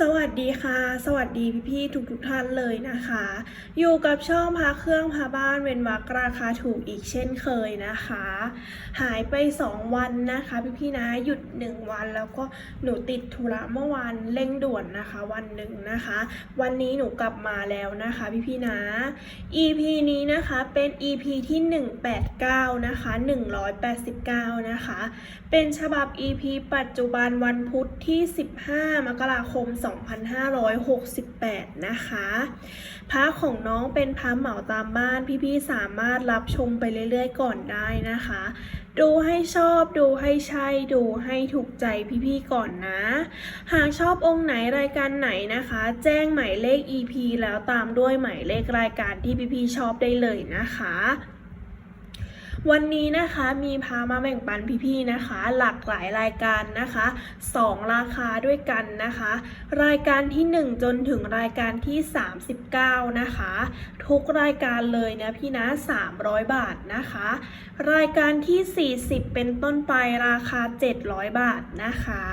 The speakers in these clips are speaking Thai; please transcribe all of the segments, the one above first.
สวัสดีค่ะ สวัสดีพี่ๆทุกๆท่านเลยนะคะ อยู่กับช่องพาเครื่องพาบ้านเว้นวักราคาถูกอีกเช่นเคยนะคะ หายไป 2 วันนะคะ พี่ๆนะหยุด 1 วันแล้วก็หนูติดธุระเมื่อวานเร่งด่วนนะคะ วันหนึ่งนะคะ วันนี้หนูกลับมาแล้วนะคะ พี่ๆนะ EP นี้นะคะเป็น EP ที่ 189 นะคะ 189 นะคะ เป็นฉบับ EP ปัจจุบันวันพุธที่ 15 มกราคม2568 นะคะพระของน้องเป็นพระเหมาตามบ้านพี่ๆสามารถรับชมไปเรื่อยๆก่อนได้นะคะ ดูให้ชอบดูให้ใช่ดูให้ถูกใจพี่ๆก่อนนะ หากชอบองค์ไหนรายการไหนนะคะ แจ้งหมายเลข EP แล้วตามด้วยหมายเลขรายการที่พี่ๆชอบได้เลยนะคะ วันนี้นะคะมีพามาแบ่งปันพี่ๆนะคะ หลากหลายรายการนะคะ 2 ราคาด้วยกันนะคะ รายการที่ 1 จนถึงรายการที่ 39 นะคะ ทุกรายการเลยนะพี่นะ300 บาทนะคะ รายการที่ 40 เป็นต้นไปราคา 700 บาทนะคะ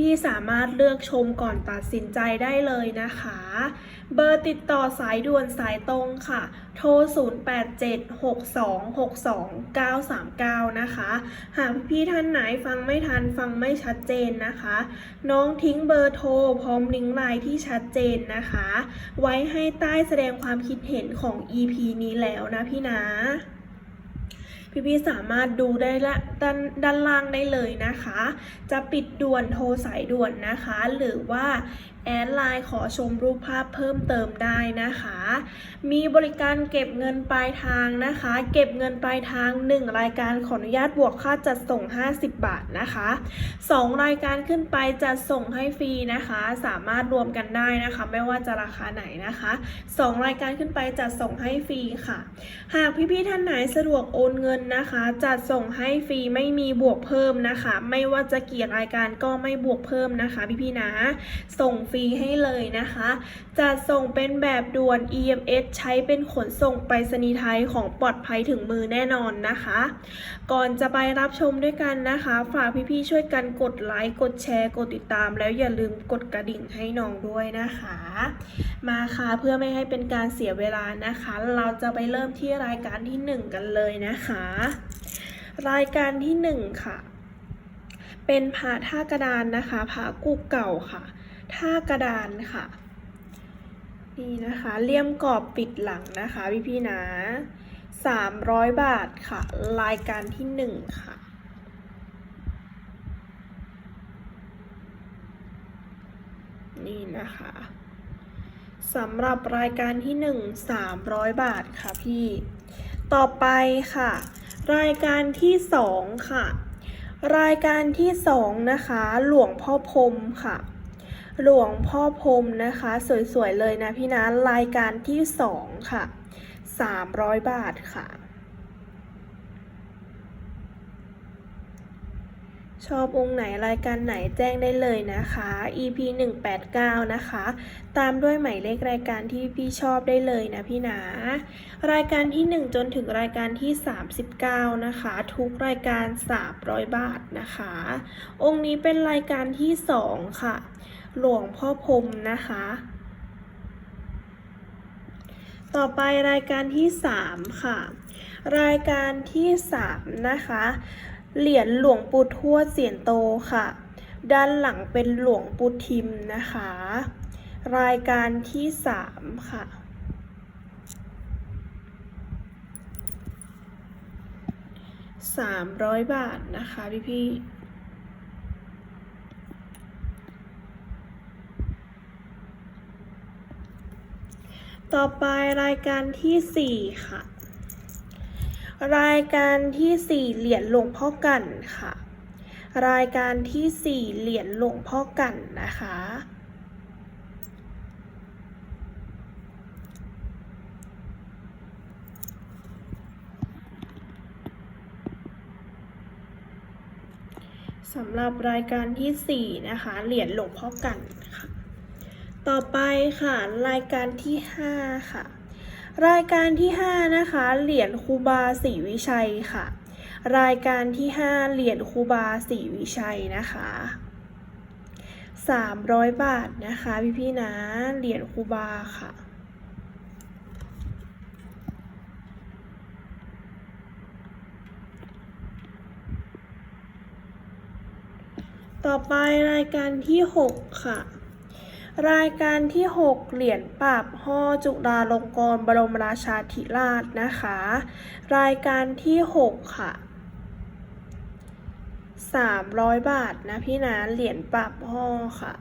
พี่ๆสามารถเลือกชมก่อนตัดสินใจได้เลยนะคะเบอร์ติดต่อสายด่วนสายตรงค่ะ โทร 0876262939 นะคะ หากพี่ท่านไหนฟังไม่ทันฟังไม่ชัดเจนนะคะ น้องทิ้งเบอร์โทรพร้อมลิงก์ไลน์ที่ชัดเจนนะคะ ไว้ให้ใต้แสดงความคิดเห็นของ EP นี้แล้วนะพี่นะพี่ๆสามารถดูได้ละด้านด้านล่างได้เลยนะคะ จะปิดด่วนโทรสายด่วนนะคะ หรือว่าแอดไลน์ขอชมรูปภาพเพิ่มเติมได้นะคะ มีบริการเก็บเงินปลายทางนะคะ เก็บเงินปลายทาง 1 รายการขออนุญาตบวกค่าจัดส่ง 50 บาทนะคะ 2 รายการขึ้นไปจะส่งให้ฟรีนะคะ สามารถรวมกันได้นะคะ ไม่ว่าจะราคาไหนนะคะ 2 รายการขึ้นไปจะส่งให้ฟรีค่ะ หากพี่ๆท่านไหนสะดวกโอนเงินนะคะ จัดส่งให้ฟรีไม่มีบวกเพิ่มนะคะ ไม่ว่าจะกี่รายการก็ไม่บวกเพิ่มนะคะ พี่ๆนะส่งฟรีให้เลยนะคะ จัดส่งเป็นแบบด่วน EMS ใช้เป็นขนส่งไปรษณีย์ไทยของปลอดภัยถึงมือแน่นอนนะคะ ก่อนจะไปรับชมด้วยกันนะคะ ฝากพี่ๆช่วยกันกดไลค์ กดแชร์ กดติดตาม แล้วอย่าลืมกดกระดิ่งให้น้องด้วยนะคะ มาค่ะเพื่อไม่ให้เป็นการเสียเวลานะคะ เราจะไปเริ่มที่รายการที่ 1 กันเลยนะคะ รายการที่ 1 ค่ะเป็นผาท่ากระดานนะคะผากุกเก่าค่ะ ท่ากระดานค่ะ นี่นะคะเลี่ยมกรอบปิดหลังนะคะพี่พี่นะ300บาทค่ะ รายการที่1ค่ะนี่นะคะสำหรับรายการที่1 300บาทค่ะพี่ ต่อไปค่ะ รายการที่2ค่ะ รายการที่2นะคะ หลวงพ่อพรมค่ะ หลวงพ่อพรมนะคะ สวยๆเลยนะพี่นะรายการที่2ค่ะ300บาทค่ะ ชอบองค์ไหนรายการไหนแจ้งได้เลยนะคะ EP 189 นะคะ ตามด้วยหมายเลขรายการที่พี่ชอบได้เลยนะพี่นะ รายการที่ 1 จนถึงรายการที่ 39 นะคะ ทุกรายการ 300 บาทนะคะ องค์นี้เป็นรายการที่ 2 ค่ะ หลวงพ่อพรมนะคะ ต่อไปรายการที่ 3 ค่ะ รายการที่ 3 นะคะ เหรียญหลวงปู่ทวดเสียนโตค่ะ ด้านหลังเป็นหลวงปู่ทิมนะคะ รายการที่ 3 ค่ะ300 บาทนะคะพี่พี่ ต่อไปรายการที่ 4 ค่ะ รายการที่ 4 เหรียญหลวงพ่อกันค่ะ รายการที่ 4 เหรียญหลวงพ่อกันนะคะสำหรับรายการที่ 4 นะคะ เหรียญหลวงพ่อกันค่ะ ต่อไปค่ะรายการที่ 5 ค่ะ รายการที่ 5 นะคะ เหรียญครูบาศรีวิชัยค่ะ รายการที่ 5 เหรียญครูบาศรีวิชัยนะคะ300 บาทนะคะ พี่ๆนะ เหรียญคูบาค่ะ ต่อไปรายการที่ 6 ค่ะ รายการที่ 6 เหรียญปราบห่อจุฬาลงกรณ์บรมราชาธิราชนะคะ รายการที่ 6 ค่ะ 300 บาทนะพี่นะเหรียญปรับห่อค่ะ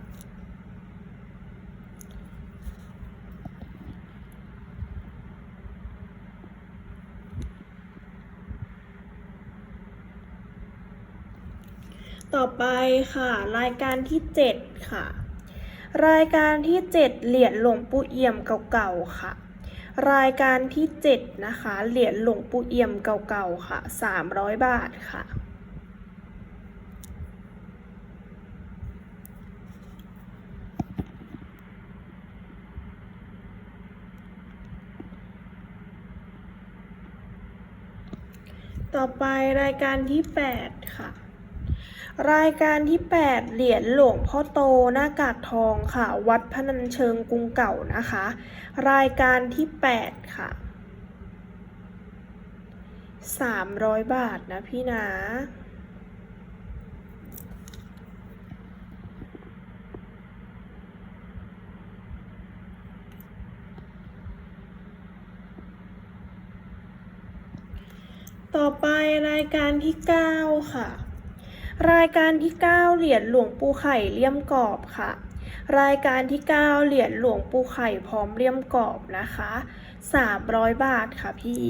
ต่อไปค่ะ รายการที่ 7 ค่ะ รายการที่ 7 เหรียญหลวงปู่เอี่ยมเก่าๆค่ะ รายการที่ 7 นะคะ เหรียญหลวงปู่เอี่ยมเก่าๆค่ะ 300 บาทค่ะต่อไปรายการที่ 8 ค่ะ รายการที่ 8 เหรียญหลวงพ่อโตหน้ากากทองค่ะ วัดพนัญเชิงกรุงเก่านะคะ รายการที่ 8 ค่ะ 300 บาทนะพี่นะต่อไปรายการที่ 9 ค่ะ รายการที่ 9 เหรียญหลวงปู่ไข่เลี่ยมกรอบค่ะ รายการที่ 9 เหรียญหลวงปู่ไข่พร้อมเลี่ยมกรอบนะคะ 300 บาทค่ะพี่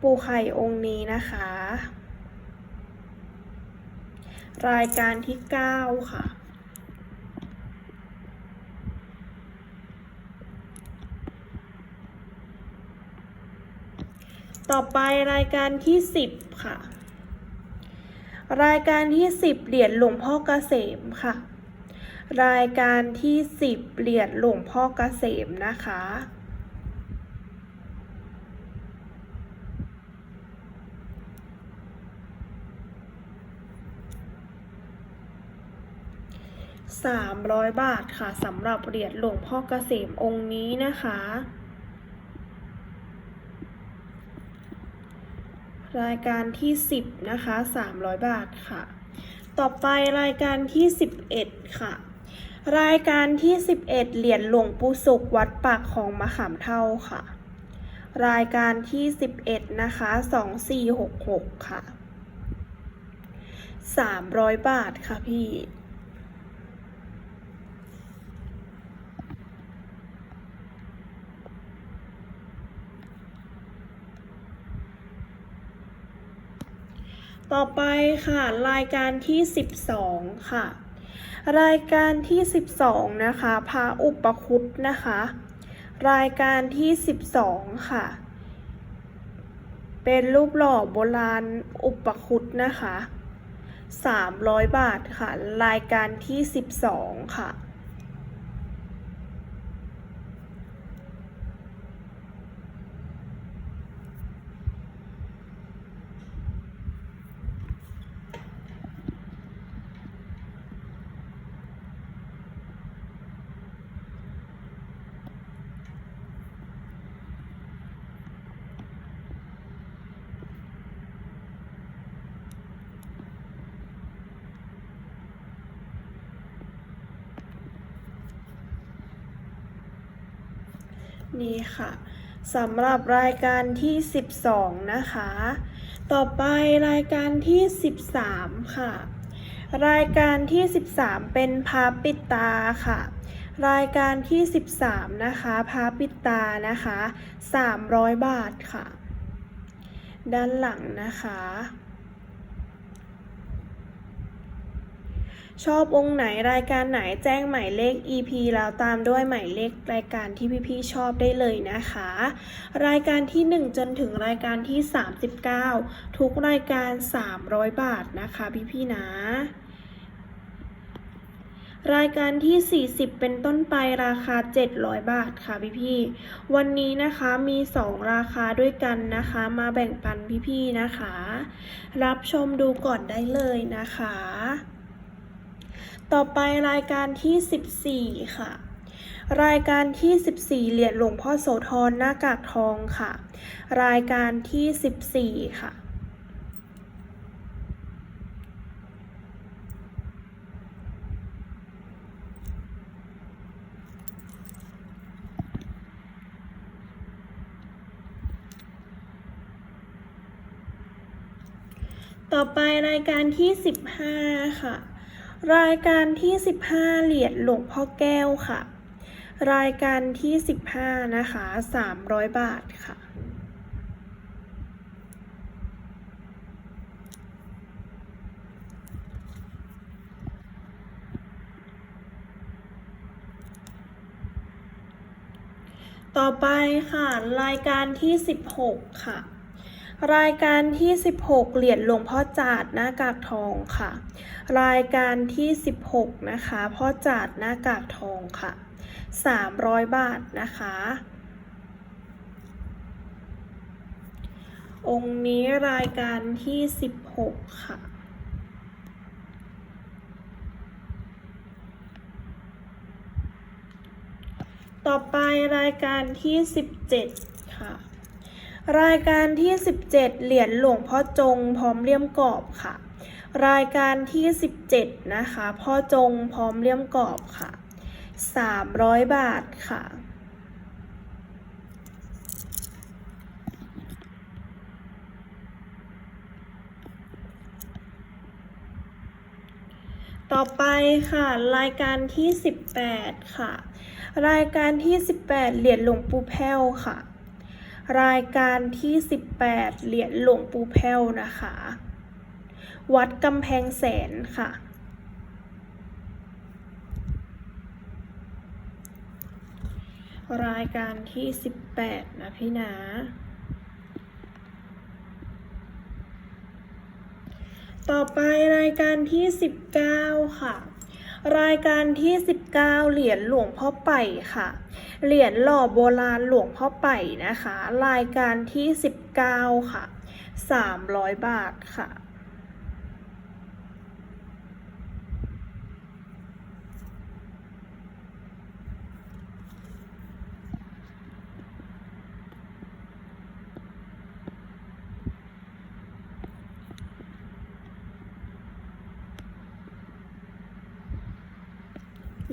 ปู่ไข่องค์นี้นะคะ รายการที่ 9 ค่ะต่อไปรายการที่ 10 ค่ะ รายการที่ 10 เหรียญหลวงพ่อเกษมค่ะ รายการที่ 10 เหรียญหลวงพ่อเกษมนะคะ300 บาทค่ะสำหรับเหรียญหลวงพ่อเกษมองค์นี้นะคะ รายการที่ 10 นะคะ 300 บาทค่ะ ต่อไปรายการที่ 11 ค่ะ รายการที่ 11 เหรียญหลวงปู่สุขวัดปากของมะขามเท่าค่ะ รายการที่ 11 นะคะ 2466 ค่ะ 300 บาทค่ะพี่ ต่อไปค่ะรายการที่ 12 ค่ะ รายการที่ 12 นะคะพระอุปคุตนะคะ รายการที่ 12 ค่ะ เป็นรูปหล่อโบราณอุปคุตนะคะ 300 บาทค่ะ รายการที่ 12 ค่ะ นี่ค่ะสำหรับรายการที่ 12 นะคะ ต่อไปรายการที่ 13 ค่ะ รายการที่ 13 เป็นพาปิดตาค่ะ รายการที่ 13 นะคะพาปิดตานะคะ 300 บาทค่ะ ด้านหลังนะคะ ชอบองค์ไหนรายการไหนแจ้งหมายเลข EP แล้วตามด้วยหมายเลขรายการที่พี่ๆชอบได้เลยนะคะ รายการที่ 1 จนถึงรายการที่ 39 ทุกรายการ 300 บาทนะคะพี่ๆนะรายการที่ 40 เป็นต้นไปราคา 700 บาทค่ะพี่ๆวันนี้นะคะมี 2 ราคาด้วยกันนะคะ มาแบ่งปันพี่ๆนะคะ รับชมดูก่อนได้เลยนะคะ ต่อไปรายการที่ 14 ค่ะ รายการที่ 14 เหรียญหลวงพ่อโสธรหน้ากากทองค่ะ รายการที่ 14 ค่ะต่อไปรายการที่ 15 ค่ะ รายการที่ 15 เหรียญหลวงพ่อแก้วค่ะ รายการที่ 15 นะคะ 300 บาทค่ะ ต่อไปค่ะ รายการที่ 16 ค่ะ รายการที่ 16 เหรียญหลวงพ่อจาดหน้ากากทองค่ะ รายการที่ 16 นะคะ พ่อจาดหน้ากากทองค่ะ 300 บาทนะคะ องค์นี้รายการที่ 16 ค่ะต่อไปรายการที่ 17 ค่ะ รายการที่ 17 เหรียญหลวงพ่อจงพร้อมเลี่ยมกรอบค่ะ รายการที่ 17 นะคะ พ่อจงพร้อมเลี่ยมกรอบค่ะ 300 บาทค่ะ ต่อไปค่ะ รายการที่ 18 ค่ะ รายการที่ 18 เหรียญหลวงปู่แพ้วค่ะ รายการที่ 18 เหรียญหลวงปู่แพ้วนะคะ วัดกำแพงแสนค่ะ รายการที่ 18 นะพี่นะต่อไปรายการที่ 19 ค่ะ รายการที่ 19 เหรียญหลวงพ่อไป่ค่ะ เหรียญหล่อโบราณหลวงพ่อไป่นะคะ รายการที่ 19 ค่ะ 300 บาทค่ะ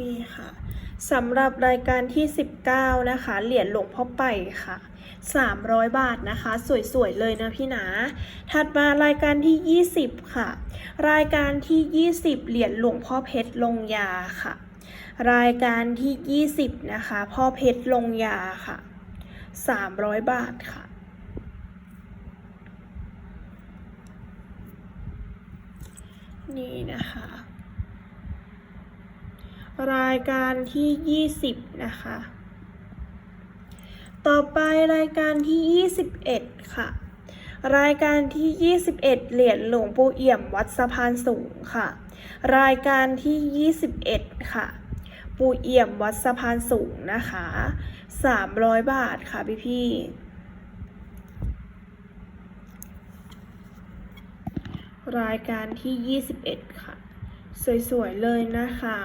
นี่ค่ะสำหรับรายการที่ 19 นะคะ เหรียญหลวงพ่อไป่ค่ะ 300 บาทนะคะ สวยๆ เลยนะพี่นะถัดมารายการที่ 20 ค่ะ รายการที่ 20 เหรียญหลวงพ่อเพชรลงยาค่ะ รายการที่ 20 นะคะ พ่อเพชรลงยาค่ะ 300 บาทค่ะนี่นะคะ รายการที่ 20 นะคะ ต่อไปรายการที่ 21 ค่ะ รายการที่ 21 เหรียญหลวงปู่เอี่ยมวัดสะพานสูงค่ะ รายการที่ 21 ค่ะ ปู่เอี่ยมวัดสะพานสูงนะคะ 300 บาทค่ะพี่พี่รายการที่ 21 ค่ะ สวยๆเลยนะคะ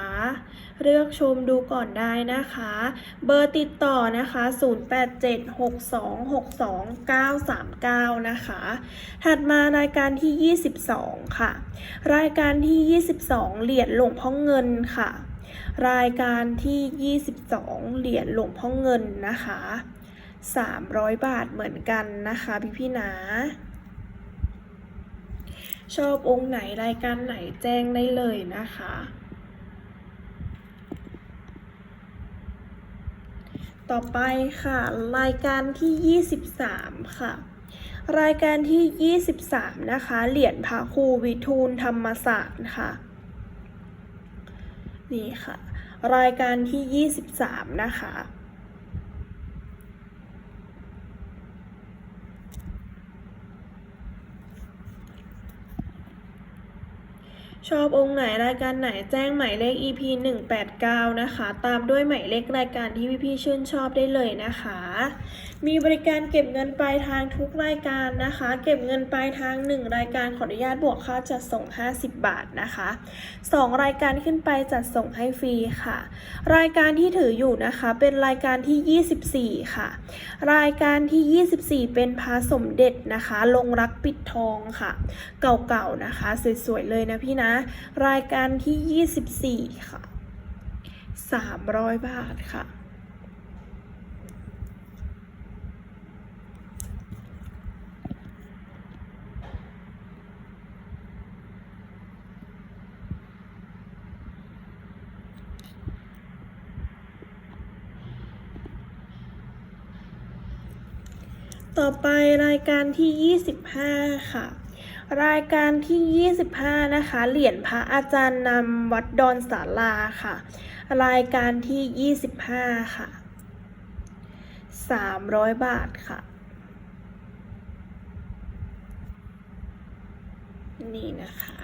เลือกชมดูก่อนได้นะคะ เบอร์ติดต่อนะคะ 0876262939 นะคะ ถัดมารายการที่ 22 ค่ะ รายการที่ 22 เหรียญหลวงพ่อเงินค่ะ รายการที่ 22 เหรียญหลวงพ่อเงินนะคะ 300 บาทเหมือนกันนะคะพี่ๆนะ ชอบองค์ไหนรายการไหนแจ้งได้เลยนะคะ ต่อไปค่ะ รายการที่ 23 ค่ะ รายการที่ 23 นะคะ เหรียญพระครูวิทูลธรรมศาสตร์ค่ะ นี่ค่ะ รายการที่ 23 นะคะ ชอบองค์ไหนรายการไหนแจ้งหมายเลข EP 189 นะคะ ตามด้วยหมายเลขรายการที่พี่ๆชื่นชอบได้เลยนะคะ มีบริการเก็บเงินปลายทางทุกรายการนะคะ เก็บเงินปลายทาง 1 รายการขออนุญาตบวกค่าจัดส่ง 50 บาทนะคะ 2 รายการขึ้นไปจัดส่งให้ฟรีค่ะ รายการที่ถืออยู่นะคะเป็นรายการที่ 24 ค่ะ รายการที่ 24 เป็นพระสมเด็จนะคะ ลงรักปิดทองค่ะ เก่าๆนะคะสวยๆเลยนะพี่นะรายการที่ 24 ค่ะ 300 บาทค่ะ ต่อไปรายการที่ 25 ค่ะ รายการที่ 25 นะคะ เหรียญพระอาจารย์นำวัดดอนสาราค่ะ รายการที่ 25 ค่ะ 300 บาทค่ะ นี่นะคะ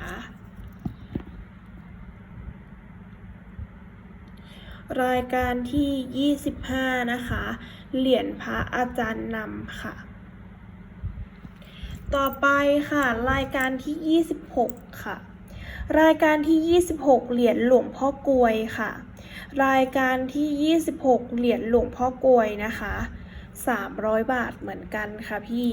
รายการที่ 25 นะคะ เหรียญพระอาจารย์นำค่ะ ต่อไปค่ะ รายการที่ 26 ค่ะ รายการที่ 26 เหรียญหลวงพ่อกลวยค่ะ รายการที่ 26 เหรียญหลวงพ่อกลวยนะคะ 300 บาทเหมือนกันค่ะพี่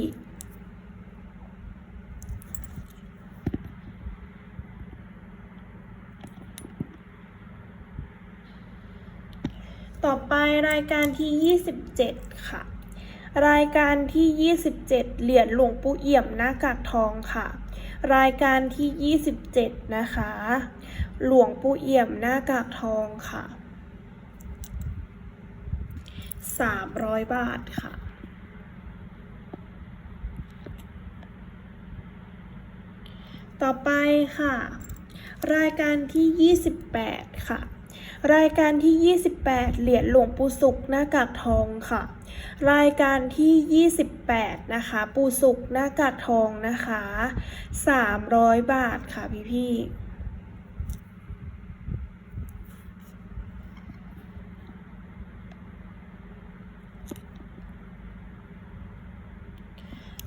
ต่อไปรายการที่ 27 ค่ะ รายการที่ 27 เหรียญหลวงปู่เอี่ยมหน้ากากทองค่ะ รายการที่ 27 นะคะ หลวงปู่เอี่ยมหน้ากากทองค่ะ 300 บาทค่ะต่อไปค่ะ รายการที่ 28 ค่ะ รายการที่ 28 เหรียญหลวงปู่สุขหน้ากากทองค่ะ รายการที่ 28 นะคะ ปูสุขหน้ากากทองนะคะ 300 บาทค่ะพี่พี่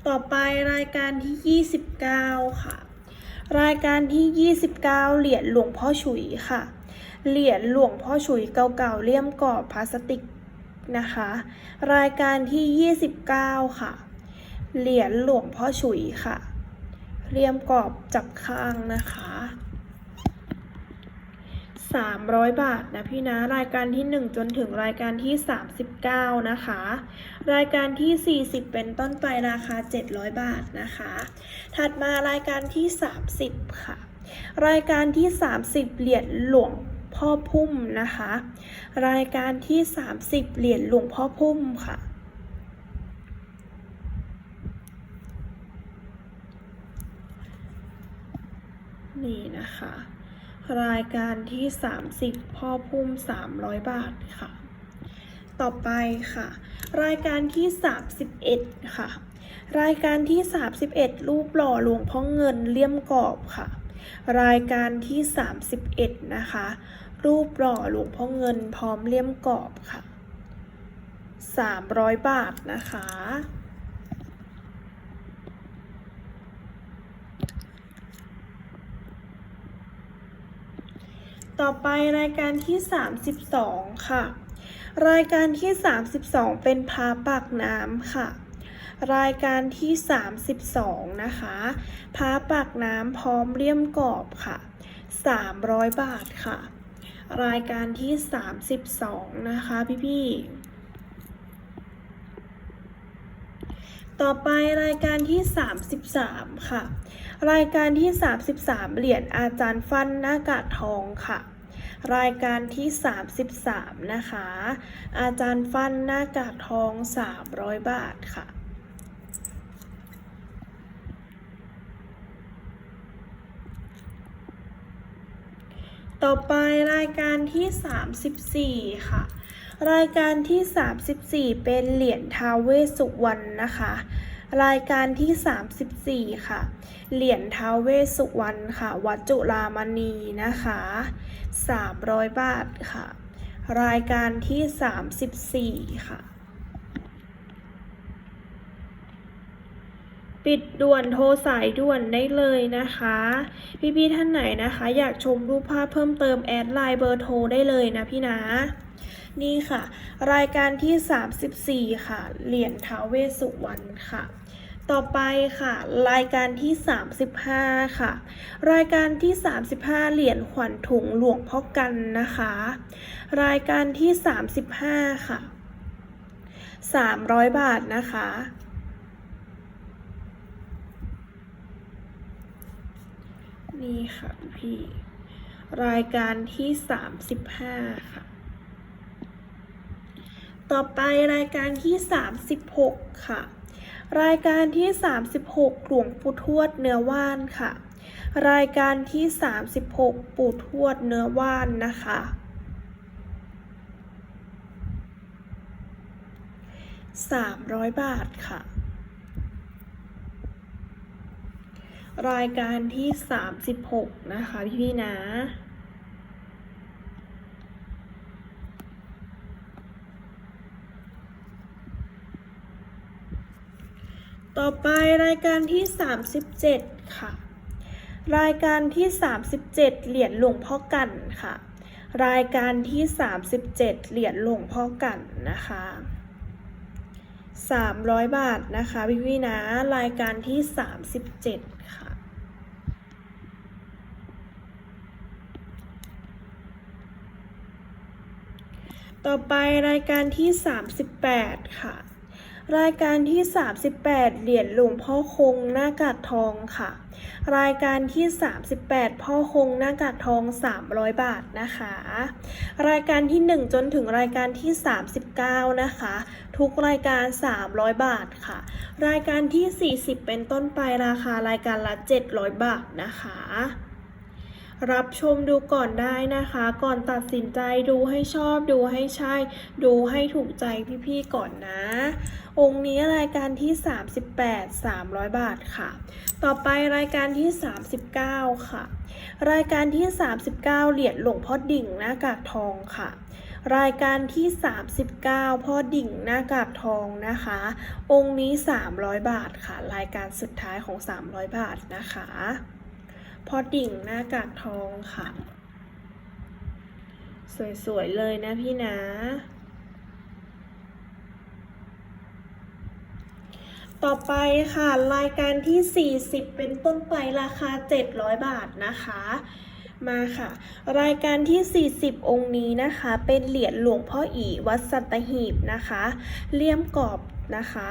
ต่อไปรายการที่ 29 ค่ะ รายการที่ 29 เหรียญหลวงพ่อฉุยค่ะ เหรียญหลวงพ่อฉุยเก่าๆเลี่ยมกรอบพลาสติก นะคะ รายการที่ 29 ค่ะ เหรียญหลวงพ่อฉุยค่ะเลี่ยมกรอบจับข้างนะคะ 300 บาทนะพี่นะ รายการที่ 1 จนถึงรายการที่ 39 นะคะ รายการที่ 40 เป็นต้นไปราคา 700 บาทนะคะ ถัดมารายการที่ 30 ค่ะ รายการที่ 30 เหรียญหลวง พ่อพุ่มนะคะ รายการที่ 30 เหรียญหลวงพ่อพุ่มค่ะ นี่นะคะ รายการที่ 30 พ่อพุ่ม 300 บาทค่ะ ต่อไปค่ะ รายการที่ 31 ค่ะ รายการที่ 31 รูปหล่อหลวงพ่อเงินเลี่ยมกรอบค่ะรายการที่ 31 นะคะ รูปหล่อหลวงพ่อเงินพร้อมเลี่ยมกรอบค่ะ 300 บาทนะคะ ต่อไปรายการที่ 32 ค่ะ รายการที่ 32 เป็นพาปากน้ำค่ะรายการที่ 32 นะคะพาปากน้ำพร้อมเลี่ยมกรอบค่ะ 300 บาทค่ะ รายการที่ 32 นะคะพี่ๆต่อไปรายการที่ 33 ค่ะ รายการที่ 33 เหรียญอาจารย์ฟันหน้ากากทองค่ะ รายการที่ 33 นะคะ อาจารย์ฟันหน้ากากทอง 300 บาทค่ะ ต่อไปรายการที่ 34 ค่ะ รายการที่ 34 เป็นเหรียญทาวเวสุวรรณนะคะ รายการที่ 34 ค่ะ เหรียญทาวเวสุวรรณค่ะ วัดจุฬามณีนะคะ 300 บาทค่ะ รายการที่ 34 ค่ะ ปิดด่วนโทรสายด่วนได้เลยนะคะ พี่ๆท่านไหนนะคะ อยากชมรูปภาพเพิ่มเติมแอดไลน์เบอร์โทรได้เลยนะพี่นะนี่ค่ะ รายการที่ 34 ค่ะ เหรียญท้าวเวสสุวรรณค่ะ ต่อไปค่ะ รายการที่ 35 ค่ะ รายการที่ 35 เหรียญขวัญถุงหลวงพ่อกันนะคะ รายการที่ 35 ค่ะ 300 บาทนะคะ นี่ค่ะพี่ รายการที่35ค่ะ ต่อไปรายการที่36ค่ะ รายการที่36หลวงปู่ทวดเนื้อว่านค่ะ รายการที่36ปู่ทวดเนื้อว่านนะคะ300บาทค่ะ รายการที่ 36 นะคะ พี่พี่ๆนะ ต่อไปรายการที่ 37 ค่ะ รายการที่ 37 เหรียญหลวงพ่อกันค่ะ รายการที่ 37 เหรียญหลวงพ่อกันนะคะ 300 บาทนะคะพี่พี่นะ รายการที่ 37 ค่ะ ต่อไปรายการที่ 38 ค่ะ รายการที่ 38 เหรียญหลวงพ่อคงหน้ากากทองค่ะ รายการที่ 38 พ่อคงหน้ากากทอง 300 บาทนะคะ รายการที่ 1 จนถึงรายการที่ 39 นะคะ ทุกรายการ 300 บาทค่ะ รายการที่ 40 เป็นต้นไปราคารายการละ 700 บาทนะคะรับชมดูก่อนได้นะคะ ก่อนตัดสินใจดูให้ชอบดูให้ใช่ ดูให้ถูกใจพี่ๆก่อนนะ องค์นี้รายการที่ 38 300 บาทค่ะ ต่อไปรายการที่ 39 ค่ะ รายการที่ 39 เหรียญหลวงพ่อดิ่งหน้ากากทองค่ะ รายการที่ 39 พ่อดิ่งหน้ากากทองนะคะ องค์นี้ 300 บาทค่ะ รายการสุดท้ายของ 300 บาทนะคะ พ่อดิ่งหน้ากากทองค่ะ สวยๆเลยนะพี่นะ ต่อไปค่ะรายการที่ 40 เป็นต้นไปราคา 700 บาทนะคะ มาค่ะ รายการที่ 40 องค์นี้นะคะ เป็นเหรียญหลวงพ่ออีวัดสัตหีบนะคะเลี่ยมกรอบนะคะ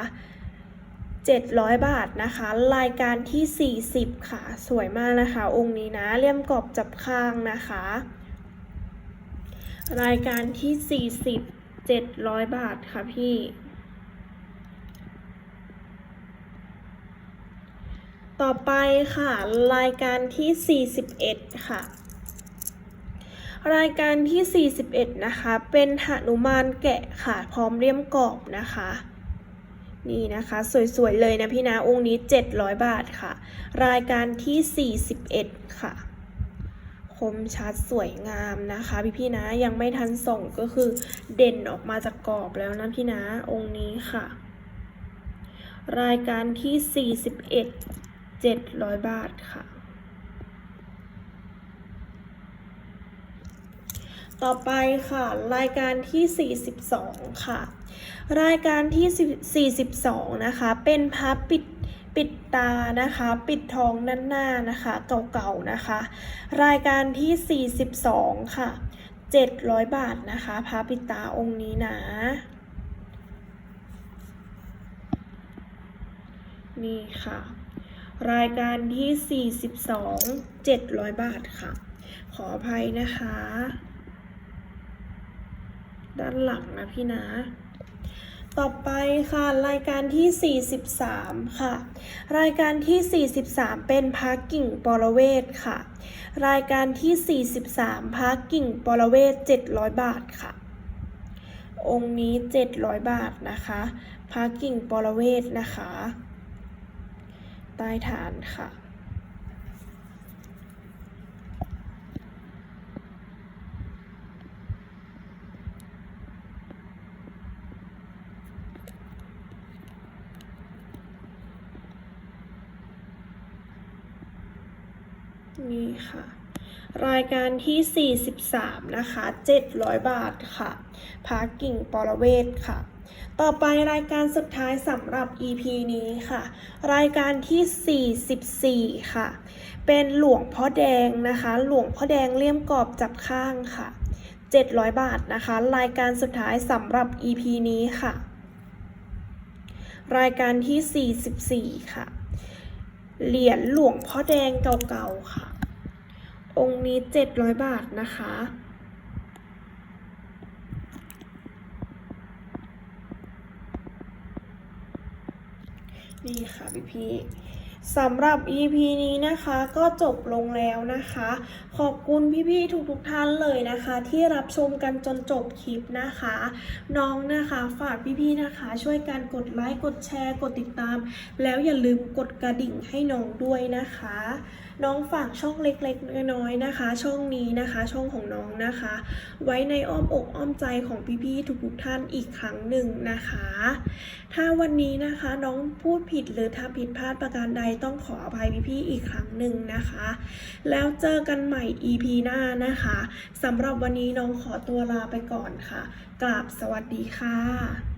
700 บาทนะคะ รายการที่ 40 ค่ะ สวยมากนะคะ องค์นี้นะเลี่ยมกรอบจับข้างนะคะ รายการที่ 40 700 บาทค่ะพี่ ต่อไปค่ะ รายการที่ 41 ค่ะ รายการที่ 41 นะคะ เป็นหนุมานแกะค่ะ พร้อมเลี่ยมกรอบนะคะ นี่นะคะ สวย ๆ เลยนะพี่นะ องค์นี้ 700 บาทค่ะ รายการที่ 41 ค่ะ คมชัดสวยงามนะคะ พี่พี่ๆนะ ยังไม่ทันส่งก็คือเด่นออกมาจากกรอบแล้วนะพี่นะ องค์นี้ค่ะรายการที่ 41 700บาทค่ะ ต่อไปค่ะรายการที่ 42 ค่ะ รายการที่ 42 นะคะ เป็นพับปิดปิดตานะคะ ปิดทองด้านหน้านะคะ เก่าๆนะคะ รายการที่ 42 ค่ะ 700 บาทนะคะพระปิดตาองค์นี้นะนี่ค่ะ รายการที่ 42 700 บาทค่ะ ขออภัยนะคะ ด้านหลังนะพี่นะ ต่อไปค่ะรายการที่ 43 ค่ะ รายการที่ 43 เป็นพักกิ่งปรเวทค่ะ รายการที่ 43พักกิ่งปรเวท700 บาทค่ะองค์นี้ 700 บาทนะคะพักกิ่งปรเวทนะคะ ใต้ฐานค่ะ นี่ค่ะ รายการที่ 43 นะคะ 700 บาทค่ะพากิ่งปรเวศค่ะ ต่อไปรายการสุดท้ายสำหรับ EP นี้ค่ะ รายการที่ 44 ค่ะ เป็นหลวงพ่อแดงนะคะ หลวงพ่อแดงเลี่ยมกรอบจับข้างค่ะ 700 บาทนะคะ รายการสุดท้ายสำหรับ EP นี้ค่ะ รายการที่ 44 ค่ะ เหรียญหลวงพ่อแดงเก่าๆค่ะ องค์นี้ 700 บาทนะคะ นี่ค่ะพี่พี่สำหรับ EP นี้นะคะก็จบลงแล้วนะคะ ขอบคุณพี่ๆทุกๆท่านเลยนะคะ ที่รับชมกันจนจบคลิปนะคะ น้องนะคะฝากพี่ๆนะคะ ช่วยกันกดไลค์กดแชร์กดติดตาม แล้วอย่าลืมกดกระดิ่งให้น้องด้วยนะคะ น้องฝากช่องเล็กๆ น้อยๆนะคะ ช่องนี้นะคะ ช่องของน้องนะคะ ไว้ในอ้อมอกอ้อมใจของพี่ๆทุกๆท่านอีกครั้งหนึ่งนะคะ ถ้าวันนี้นะคะน้องพูดผิดหรือถ้าผิดพลาดประการใดต้องขออภัยพี่ๆอีกครั้งหนึ่งนะคะ แล้วเจอกันใหม่ EP หน้านะคะสำหรับวันนี้น้องขอตัวลาไปก่อนค่ะกราบสวัสดีค่ะ